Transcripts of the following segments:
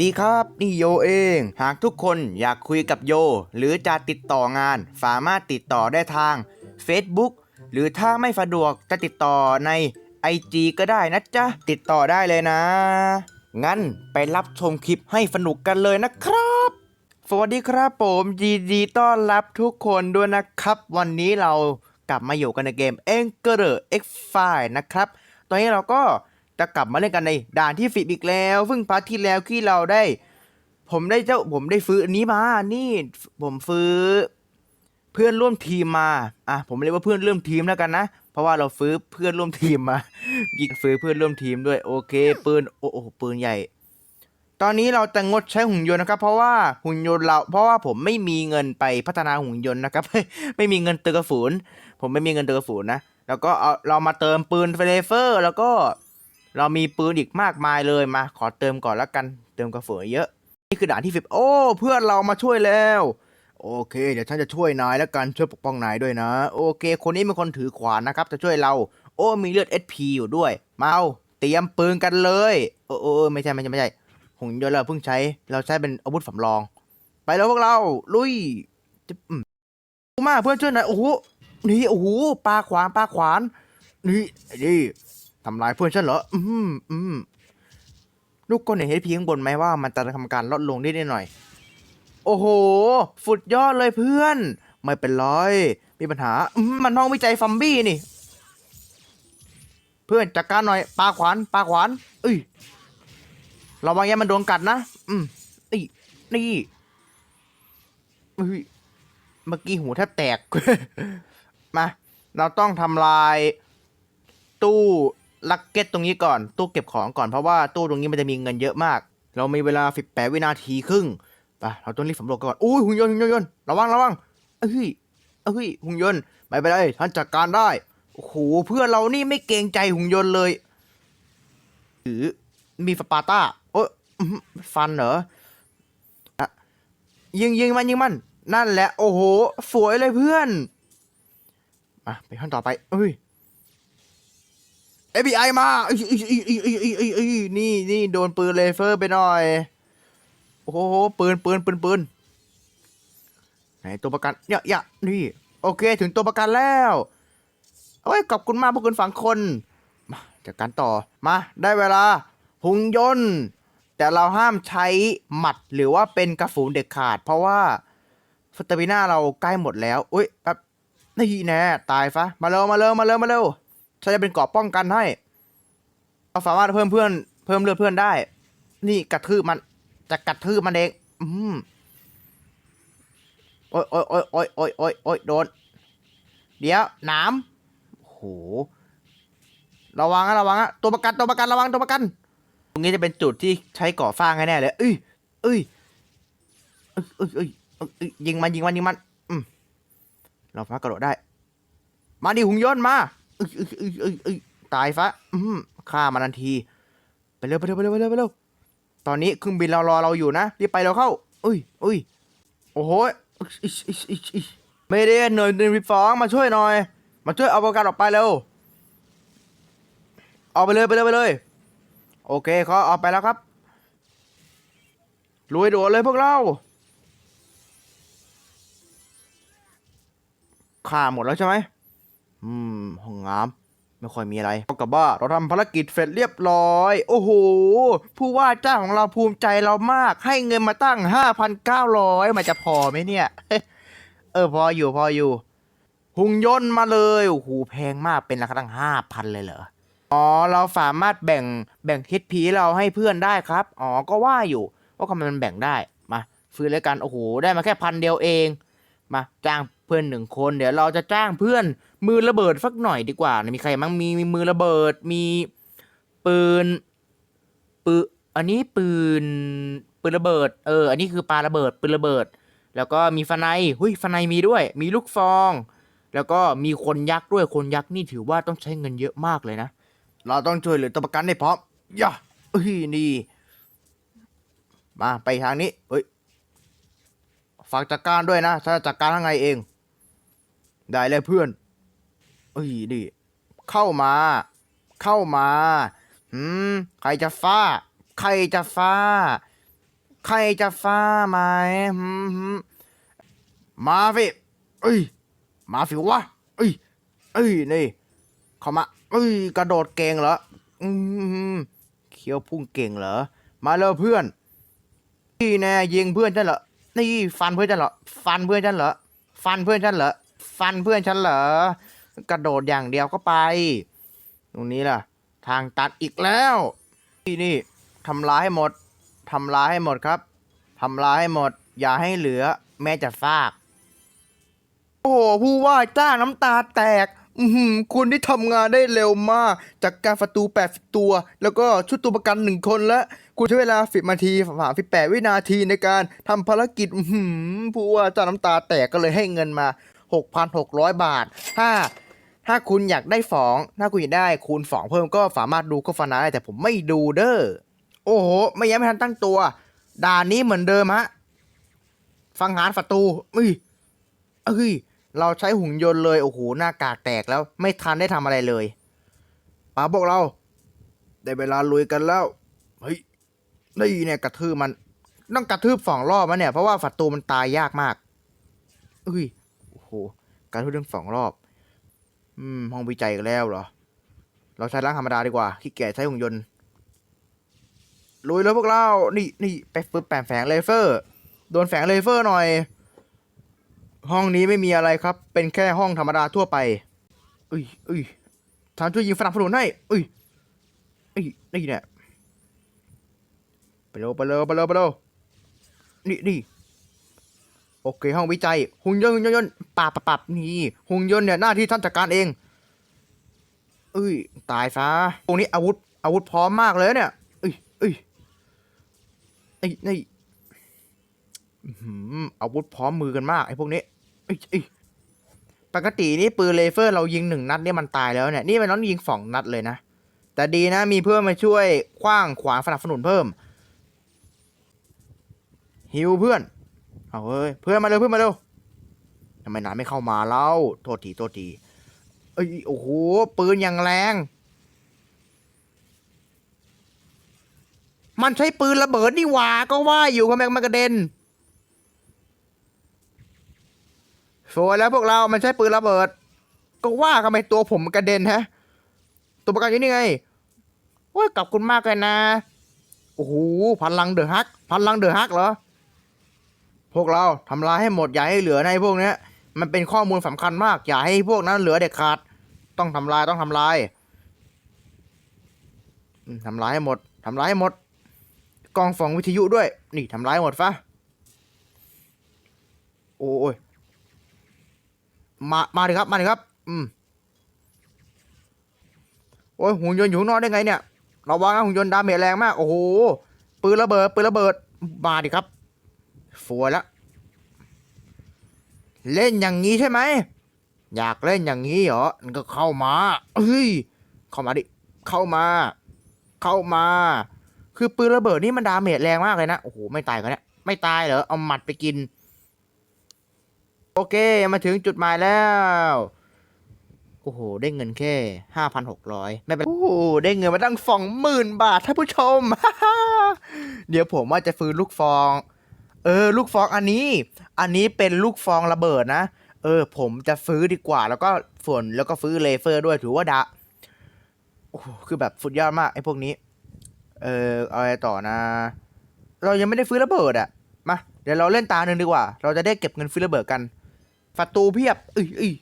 ดีครับนี่โยเอง หากทุกคนอยากคุยกับโย หรือจะติดต่องาน สามารถติดต่อได้ทาง Facebook หรือถ้าไม่สะดวกจะติดต่อใน IG ก็ได้นะจ๊ะ ติดต่อได้เลยนะ งั้นไปรับชมคลิปให้สนุกกันเลยนะครับ สวัสดีครับผมยินดีต้อนรับทุกคนด้วยนะครับ วันนี้เรากลับมาอยู่กันในเกม a n g e r X File นะครับ ตอนนี้เราก็ จะกลับมาเล่นกันในด่านที่ฟิบอีกแล้วซึ่งพาร์ทที่แล้วที่เราได้ ผมได้เจ้าผมได้ฟื้นอันนี้มา นี่ผมฟื้นเพื่อนร่วมทีมมาอะผมเรียกว่าเพื่อนร่วมทีมแล้วกันนะ เพราะว่าเราฟื้นเพื่อนร่วมทีมมายิงฟื้นเพื่อนร่วมทีมด้วยโอเค ปืนโอ้โอ้ปืนใหญ่ ตอนนี้เราจะงดใช้หุ่นยนต์นะครับ เพราะว่าหุ่นยนต์เราเพราะว่าผมไม่มีเงินไปพัฒนาหุ่นยนต์นะครับ ไม่มีเงินเติมกระสุนผมไม่มีเงินเติมกระสุนนะแล้วก็เอาเรามาเติมปืนเฟลเฟอร์ แล้วก็ เรามีปืนอีกมากมายเลยมา ขอเติมก่อนล้วกัน เติมกระสุนเยอะ นี่คือด่านที่สิบโอ้เพื่อนเรามาช่วยแล้ว โอเค เดี๋ยวฉันจะช่วยนายแล้วกันช่วยปกป้องนายด้วยนะ โอเค คนนี้เป็นคนถือขวานนะครับ จะช่วยเรา โอ้มีเลือด SP อยู่ด้วยมาเอาเตรียมปืนกันเลยโอ้โอ้โอ้ไม่ใช่ไม่ใช่ไม่ใช่หุ่นยนต์เราเพิ่งใช้ เราใช้เป็นอาวุธสำรอง ไปแล้วพวกเราลุยจะมมาเพื่อนช่วยหน่อยโอ้โหนี่โอ้โหปลาขวานปลาขวานนี่นี่ ทำลายเพื่อนฉันเหรอ อืมอืมลูกก้นเห็นเฮดพีข้างบนไหมว่ามันจะทำการลดลงได้นิดหน่อย โอ้โห สุดยอดเลยเพื่อน ไม่เป็นไร มีปัญหา อืมมันห้องวิจัยฟัมบี้นี่ เพื่อนจัดการหน่อย ปลาขวาน ปลาขวาน เอ้ยระวังอย่ามันโดนกัดนะ อืมนี่ นี่เฮ้ยเมื่อกี้หูแทบแตก มา เราต้องทำลายตู้ ลักเก็ตตรงนี้ก่อนตู้เก็บของก่อนเพราะว่าตู้ตรงนี้มันจะมีเงินเยอะมาก เรามีเวลาสิบแปดวินาทีครึ่งไปเราต้องรีบสำรวจก่อนอุ้ยหุ่นยนต์หุ่นยนต์ระวังระวังเอ้ยเอ้ยหุ่นยนต์ไม่เป็นไรท่านจัดการได้โอ้โหเพื่อนเรานี่ไม่เกรงใจหุ่นยนต์เลยหรือมีสปาร์ต้าโอ้ฟันเหรออะยิงยิงมันยิงมัน นั่นแหละ โอ้โห สวยเลยเพื่อน มาไปขั้นต่อไปเอ้ย เอบีไอมาอนี่นี่โดนปืนเลเฟอร์ไปหน่อย โอ้โห ปืนปืนปืนปืนไหนตัวประกันยะยะนี่ โอเค ถึงตัวประกันแล้วเอ้ยขอบคุณมากพวกคุณฝังคน มาจากการต่อ มา ได้เวลา หุงยนต์ แต่เราห้ามใช้หมัดหรือว่าเป็นกระสุนเด็กขาด เพราะว่าสเตมิน่าเราใกล้หมดแล้ว อุ้ยแบบนี่แน่ตายฟะมาเร็วมาเร็วมาเร็วมาเร็ว ฉันจะเป็นเกราะป้องกันให้ เราสามารถเพิ่มเพื่อน เพิ่มเลือดเพื่อนได้ นี่กระทืบมัน จะกระทืบมันเอง อืมโอ้ยโอ้ยโอ้ยโอ้ยโอ้ยโอ้ยโอ้ยโดน เดี๋ยวหนามโห ระวังนะระวังนะตัวประกันตัวประกันระวังตัวประกัน ตรงนี้จะเป็นจุดที่ใช้ก่อสร้างแน่เลยเอ้ยเอ้ยเอ้ยเอ้ยเอ้ยเอ้ยเอ้ยยิงมันยิงมันยิงมัน อืม เราฟ้ากระโดดได้ มาดิหุงยนต์มา อ้ยเอ้ยเอ้ยเอ้ยเอ้ยตายฟ้าอืมฆ่ามันทันที ไปเร็วไปเร็วไปเร็วไปเร็วไปเร็วตอนนี้เครื่องบินเรารอเราอยู่นะรีบไปเราเข้าเอ้ยเอ้ยโอ้โหอิชอิชอิชอิชไม่ได้หน่วยหนึ่งสองมาช่วยหน่อย มาช่วยเอาประกันออกไปเร็วเอาไปเลยไปเลยไปเลย โอเคเขาเอาไปแล้วครับลุยโดดเลยพวกเราฆ่าหมดแล้วใช่ไหม อืม ห้องน้ำไม่ค่อยมีอะไรเท่ากับว่าเราทำภารกิจเสร็จเรียบร้อย โอ้โห ผู้ว่าจ้างของเราภูมิใจเรามาก ให้เงินมาตั้ง 5,900 มันจะพอไหมเนี่ย เออ พออยู่พออยู่ หุ่นยนต์มาเลย โอ้โห แพงมากเป็นราคาตั้ง 5,000 เลยเหรอ อ๋อ เราสามารถแบ่งแบ่งทิศผีเราให้เพื่อนได้ครับ อ๋อ ก็ว่าอยู่ว่าทำไมมันแบ่งได้ มาฟื้นเลยกัน โอ้โห ได้มาแค่พันเดียวเอง มาจ้างเพื่อนหนึ่งคน เดี๋ยวเราจะจ้างเพื่อน มือระเบิดสักหน่อยดีกว่ามีใครมั้งมีมีมือระเบิดมีปืนปืนอันนี้ปืนปืนระเบิด เออ อันนี้คือปลาระเบิดปืนระเบิด แล้วก็มีฟันไนหุยฟันไนมีด้วย มีลูกฟอง แล้วก็มีคนยักษ์ด้วยคนยักษ์นี่ถือว่าต้องใช้เงินเยอะมากเลยนะเราต้องช่วยเหลือตัวประกันให้พร้อมย่าเอ้ยนี่มาไปทางนี้เฮ้ยฝากจัดการด้วยนะฉันจะจัดการทางไงเอง ได้เลยเพื่อน อ้ยดิ เข้ามา เข้ามาหืมใครจะฟ้า ใครจะฟ้า ใครจะฟ้าไหมหืมหืมมาฟิเอ้ย มาฟิวะเอ้ย เอ้ย นี่ เข้ามา เอ้ย กระโดดเก่งเหรอ อืมเคี้ยวพุ่งเก่งเหรอ มาเลยเพื่อน นี่แน่ยิงเพื่อนฉันเหรอ นี่ ฟันเพื่อนฉันเหรอ ฟันเพื่อนฉันเหรอ ฟันเพื่อนฉันเหรอ ฟันเพื่อนฉันเหรอ กระโดดอย่างเดียวก็ไป ตรงนี้ล่ะ ทางตัดอีกแล้ว ที่นี่ทำลายให้หมดทำลายให้หมดครับทำลายให้หมด อย่าให้เหลือ แม้จะซาก โอ้โหผู้ว่าจ้าน้ำตาแตก อือหือคุณที่ทำงานได้เร็วมาก จากการประตู 80 ตัว แล้วก็ชุดตัวประกันหนึ่งคนและคุณใช้เวลา10นาทีผ่าน18วินาทีในการทำภารกิจ อือหือผู้ว่าจ้าน้ำตาแตกก็เลยให้เงินมา 6,600 บาทถ้า ถ้าคุณอยากได้ฝอง ถ้าคุณอยากได้คูณฝองเพิ่มก็สามารถดูโฆษณาได้แต่ผมไม่ดูเด้อ โอ้โห ไม่ยังไม่ทันตั้งตัว ด่านนี้เหมือนเดิมฮะ ฟังหารศัตรูอุ้ยเอ้ย เราใช้หุ่นยนต์เลย โอ้โห หน้ากากแตกแล้วไม่ทันได้ทำอะไรเลยป้าพวกเรา ได้เวลาลุยกันแล้ว เฮ้ย นี่เนี่ยกระทืบมัน ต้องกระทืบสองรอบมะเนี่ย เพราะว่าศัตรูมันตายยากมากเอ้ย โอ้โห กระทืบถึงสองรอบ อืม ห้องวิจัยกันแล้วเหรอ เราใช้ร่างธรรมดาดีกว่าขี้เกียจใช้หุ่นยนต์ลุยแล้วพวกเรานี่นี่ไปฝึกแปมแฝงเลเซอร์โดนแฝงเลเซอร์หน่อย ห้องนี้ไม่มีอะไรครับ เป็นแค่ห้องธรรมดาทั่วไปอุ้ยอุ้ยทานช่วยยิงฝรั่งฝรั่งให้อุ้ยอุ้ยนี่เนี่ยไปเร็วไปเร็วไปเร็วไปเร็วนี่นี่ โอเค ห้องวิจัย หุ่นยนต์หุ่นยนต์ปราบปราบนี่หุ่นยนต์เนี่ยหน้าที่ท่านจัดการเอง เอ้ย ตายซะตรงนี้อาวุธ อาวุธพร้อมมากเลยเนี่ย เอ้ยเอ้ยไอ้นี่อื้อหืออาวุธพร้อมมือกันมากไอ้พวกนี้เอ้ยเอ้ยปกตินี่ปืนเลเซอร์เรายิงหนึ่งนัดเนี่ยมันตายแล้วเนี่ยนี่มันต้องยิงสองนัดเลยนะแต่ดีนะมีเพื่อนมาช่วยคว้างขวางสนับสนุนเพิ่ม ฮิวเพื่อน เอาเฮ้ยเพื่อนมาเร็วเพื่อนมาเร็วทำไมนายไม่เข้ามาเล่าโทษทีโทษทีเอ้ยโอ้โหปืนอย่างแรง มันใช้ปืนระเบิดนี่หว่าก็ว่าอยู่ทำไมมันกระเด็นสวยแล้วพวกเรามันใช้ปืนระเบิด ก็ว่าทำไมตัวผมกระเด็นฮะ ตัวประกันอยู่นี่ไงโอ้ยขอบคุณมากเลยนะโอ้โหพลังเดอะฮักพลังเดอะฮักเหรอ พวกเราทำลายให้หมดอย่าให้เหลือในพวกเนี้ยมันเป็นข้อมูลสำคัญมาก อย่าให้พวกนั้นเหลือเด็ดขาด ต้องทำลายต้องทำลายอืมทำลายให้หมดทำลายให้หมด กองฟองวิทยุด้วย นี่ทำลายหมดฟะโอ้ยมามาดิครับมาดิครับ อืมโอ้ยหุ่นยนต์อยู่ข้างนอกได้ไงเนี่ยระวังนะหุ่นยนต์ดาเมจแรงมากโอ้โหปืนระเบิดปืนระเบิดมาดิครับ สวแล้ว เล่นอย่างนี้ใช่ไหม อยากเล่นอย่างนี้เหรองั้นก็เข้ามาเฮ้ย เข้ามาดิ เข้ามา เข้ามา คือปืนระเบิดนี่มันดาเมจแรงมากเลยนะ โอ้โห ไม่ตายกันเนี่ย ไม่ตายเหรอ เอาหมัดไปกิน โอเค มาถึงจุดหมายแล้ว โอ้โห ได้เงินแค่ห้าพันหกร้อยไม่เป็น โอ้โห ได้เงินมาตั้งสองหมื่นบาทท่านผู้ชม เดี๋ยวผมว่าจะฟื้นลูกฟอง ออ ลูกฟองอันนี้ อันนี้เป็นลูกฟองระเบิดนะ เออ ผมจะฟื้นดีกว่า แล้วก็ฝนแล้วก็ฟื้นเลเซอร์ด้วยถือว่าดะโอ้คือแบบสุดยอดมากไอ้พวกนี้ เออเอาอะไรต่อนะ เรายังไม่ได้ฟื้นระเบิดอะมาเดี๋ยวเราเล่นตาหนึ่งดีกว่า เราจะได้เก็บเงินฟื้นระเบิดกันศัตรูเพียบเอ้ยเอ้ย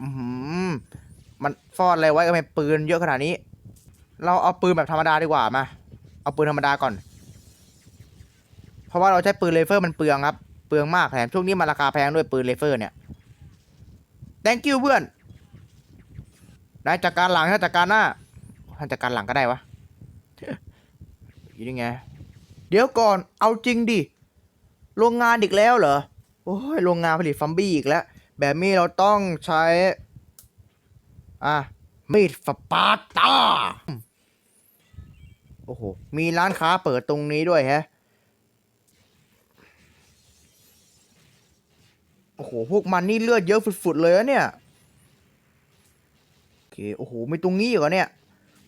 อื้อหือมันซ่อนอะไรไว้ทำไมปืนเยอะขนาดนี้ เราเอาปืนแบบธรรมดาดีกว่ามา เอาปืนธรรมดาก่อน เพราะว่าเราใช้ปืนเลเซอร์มันเปลืองครับ เปลืองมากแถมช่วงนี้มันราคาแพงด้วยปืนเลเซอร์เนี่ย thank you เพื่อนได้จากการหลังถ้าจากการหน้าท่านจากการหลังก็ได้วะอยู่นี่ไง เดี๋ยวก่อน เอาจริงดิ โรงงานอีกแล้วเหรอ โอ้ย โรงงานผลิตฟัมบี้อีกแล้ว แบบนี้เราต้องใช้ อะ มีดสปาร์ตา โอ้โห มีร้านค้าเปิดตรงนี้ด้วยแฮะ โอ้โห พวกมันนี่เลือดเยอะฝุดๆเลยอะเนี่ย โอเค โอ้โห ไม่ตรงนี้เหรอเนี่ย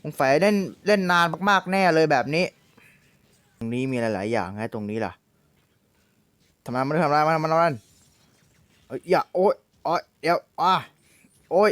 สงสัยเล่นเล่นนานมากๆแน่เลยแบบนี้ ตรงนี้มีหลายๆอย่างไงตรงนี้ล่ะทำไมมันทำอะไรมันทำอะไรมันเอ้ยอย่าโอ๊ยโอ๊ยเดี๋ยวอะโอ๊ย